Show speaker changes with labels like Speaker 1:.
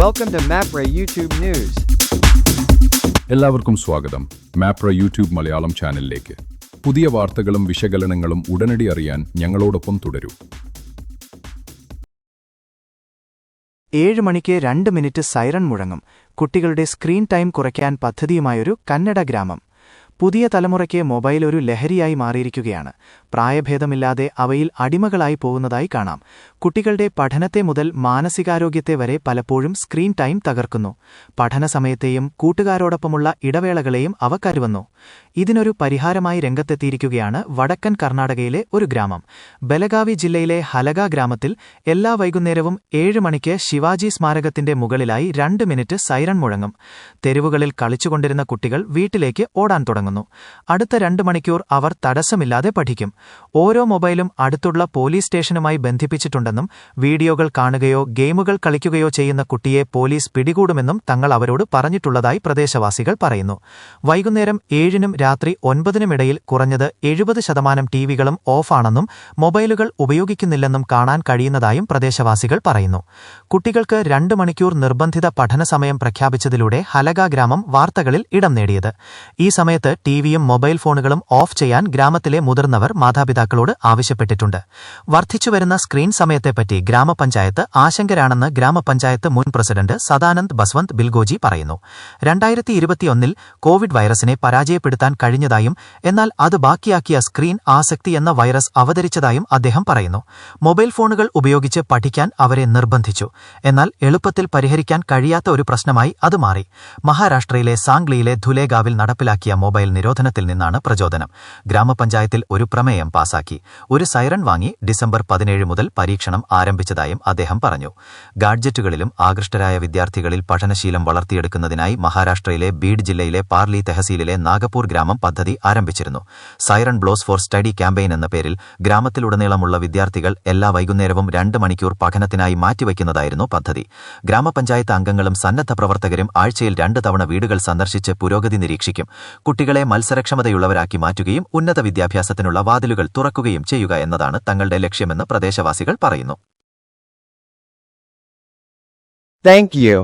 Speaker 1: Welcome to MAPRA YouTube News.
Speaker 2: എല്ലാവർക്കും സ്വാഗതം. Mapra YouTube Malayalam ചാനലിലേക്ക്. പുതിയ വാർത്തകളും വിശകലനങ്ങളും ഉടനടി അറിയാൻ ഞങ്ങളോടൊപ്പം തുടരൂ.
Speaker 3: ഏഴ് മണിക്ക് രണ്ട് മിനിറ്റ് സൈറൺ മുഴങ്ങും. കുട്ടികളുടെ സ്ക്രീൻ ടൈം കുറയ്ക്കാൻ പദ്ധതിയുമായൊരു കന്നഡ ഗ്രാമം. പുതിയ തലമുറയ്ക്ക് മൊബൈൽ ഒരു ലഹരിയായി മാറിയിരിക്കുകയാണ്. പ്രായഭേദമില്ലാതെ അവയിൽ അടിമകളായി പോകുന്നതായി കാണാം. കുട്ടികളുടെ പഠനത്തെ മുതൽ മാനസികാരോഗ്യത്തെ വരെ പലപ്പോഴും സ്ക്രീൻ ടൈം തകർക്കുന്നു. പഠന സമയത്തെയും കൂട്ടുകാരോടൊപ്പമുള്ള ഇടവേളകളെയും അവ കരുവന്നു ഇതിനൊരു പരിഹാരമായി രംഗത്തെത്തിയിരിക്കുകയാണ് വടക്കൻ കർണാടകയിലെ ഒരു ഗ്രാമം. ബലഗാവി ജില്ലയിലെ ഹലഗ ഗ്രാമത്തിൽ എല്ലാ വൈകുന്നേരവും ഏഴ് മണിക്ക് ശിവാജി സ്മാരകത്തിന്റെ മുകളിലായി രണ്ട് മിനിറ്റ് സൈറൺ മുഴങ്ങും. തെരുവുകളിൽ കളിച്ചുകൊണ്ടിരുന്ന കുട്ടികൾ വീട്ടിലേക്ക് ഓടാൻ തുടങ്ങുന്നു അടുത്ത രണ്ട് മണിക്കൂർ അവർ തടസ്സമില്ലാതെ പഠിക്കും. ഓരോ മൊബൈലും അടുത്തുള്ള പോലീസ് സ്റ്റേഷനുമായി ബന്ധിപ്പിച്ചിട്ടുണ്ടെന്നും വീഡിയോകൾ കാണുകയോ ഗെയിമുകൾ കളിക്കുകയോ ചെയ്യുന്ന കുട്ടിയെ പോലീസ് പിടികൂടുമെന്നും തങ്ങൾ അവരോട് പറഞ്ഞിട്ടുള്ളതായി പ്രദേശവാസികൾ പറയുന്നു. വൈകുന്നേരം ഏഴിനും രാത്രി ഒൻപതിനുമിടയിൽ കുറഞ്ഞത് എഴുപത് ശതമാനം ടിവികളും ഓഫാണെന്നും മൊബൈലുകൾ ഉപയോഗിക്കുന്നില്ലെന്നും കാണാൻ കഴിയുന്നതായും പ്രദേശവാസികൾ പറയുന്നു. കുട്ടികൾക്ക് രണ്ട് മണിക്കൂർ നിർബന്ധിത പഠന സമയം പ്രഖ്യാപിച്ചതിലൂടെ ഹലഗ ഗ്രാമം വാർത്തകളിൽ ഇടം നേടിയത്. ഈ സമയത്ത് ടിവിയും മൊബൈൽ ഫോണുകളും ഓഫ് ചെയ്യാൻ ഗ്രാമത്തിലെ മുതിർന്നവർ മാതാപിതാക്കളോട് ആവശ്യപ്പെട്ടിട്ടുണ്ട്. വർദ്ധിച്ചുവരുന്ന സ്ക്രീൻ സമയത്തെപ്പറ്റി ഗ്രാമപഞ്ചായത്ത് ആശങ്കരാണെന്ന് ഗ്രാമപഞ്ചായത്ത് മുൻ പ്രസിഡന്റ് സദാനന്ദ് ബസ്വന്ത് ബിൽഗോജി പറയുന്നു. രണ്ടായിരത്തി ഇരുപത്തിയൊന്നിൽ കോവിഡ് വൈറസിനെ പരാജയപ്പെടുത്താൻ കഴിഞ്ഞതായും എന്നാൽ അത് ബാക്കിയാക്കിയ സ്ക്രീൻ ആസക്തി എന്ന വൈറസ് അവതരിച്ചതായും അദ്ദേഹം പറയുന്നു. മൊബൈൽ ഫോണുകൾ ഉപയോഗിച്ച് പഠിക്കാൻ അവരെ നിർബന്ധിച്ചു. എന്നാൽ എളുപ്പത്തിൽ പരിഹരിക്കാൻ കഴിയാത്ത ഒരു പ്രശ്നമായി അത് മാറി. മഹാരാഷ്ട്രയിലെ സാംഗ്ലിയിലെ ധുലേഗാവിൽ നടപ്പിലാക്കിയ മൊബൈൽ നിരോധനത്തിൽ നിന്നാണ് പ്രചോദനം. ഗ്രാമപഞ്ചായത്തിൽ ഒരു പ്രമേയം പാസാക്കി. ഒരു സൈറൺ വാങ്ങി ഡിസംബർ പതിനേഴ് മുതൽ പരീക്ഷണം ആരംഭിച്ചതായും അദ്ദേഹം പറഞ്ഞു. ഗാഡ്ജറ്റുകളിലും ആകൃഷ്ടരായ വിദ്യാർത്ഥികളിൽ പഠനശീലം വളർത്തിയെടുക്കുന്നതിനായി മഹാരാഷ്ട്രയിലെ ബീഡ് ജില്ലയിലെ പാർലി തെഹസീലിലെ നാഗപൂർ ഗ്രാമം പദ്ധതി ആരംഭിച്ചിരുന്നു. Siren blows for study campaign എന്ന പേരിൽ ഗ്രാമത്തിലുടനീളമുള്ള വിദ്യാർത്ഥികൾ എല്ലാ വൈകുന്നേരവും രണ്ട് മണിക്കൂർ പഠനത്തിനായി മാറ്റിവയ്ക്കുന്നതായിരുന്നു പദ്ധതി. ഗ്രാമപഞ്ചായത്ത് അംഗങ്ങളും സന്നദ്ധ പ്രവർത്തകരും ആഴ്ചയിൽ രണ്ട് തവണ വീടുകൾ സന്ദർശിച്ച് പുരോഗതി നിരീക്ഷിക്കും. കുട്ടികളെ മത്സരക്ഷമതയുള്ളവരാക്കി മാറ്റുകയും ഉന്നത വിദ്യാഭ്യാസത്തിനുള്ള വാതിലുകൾ തുറക്കുകയും ചെയ്യുക എന്നതാണ് തങ്ങളുടെ ലക്ഷ്യമെന്ന് പ്രദേശവാസികൾ പറയുന്നു
Speaker 1: താങ്ക് you.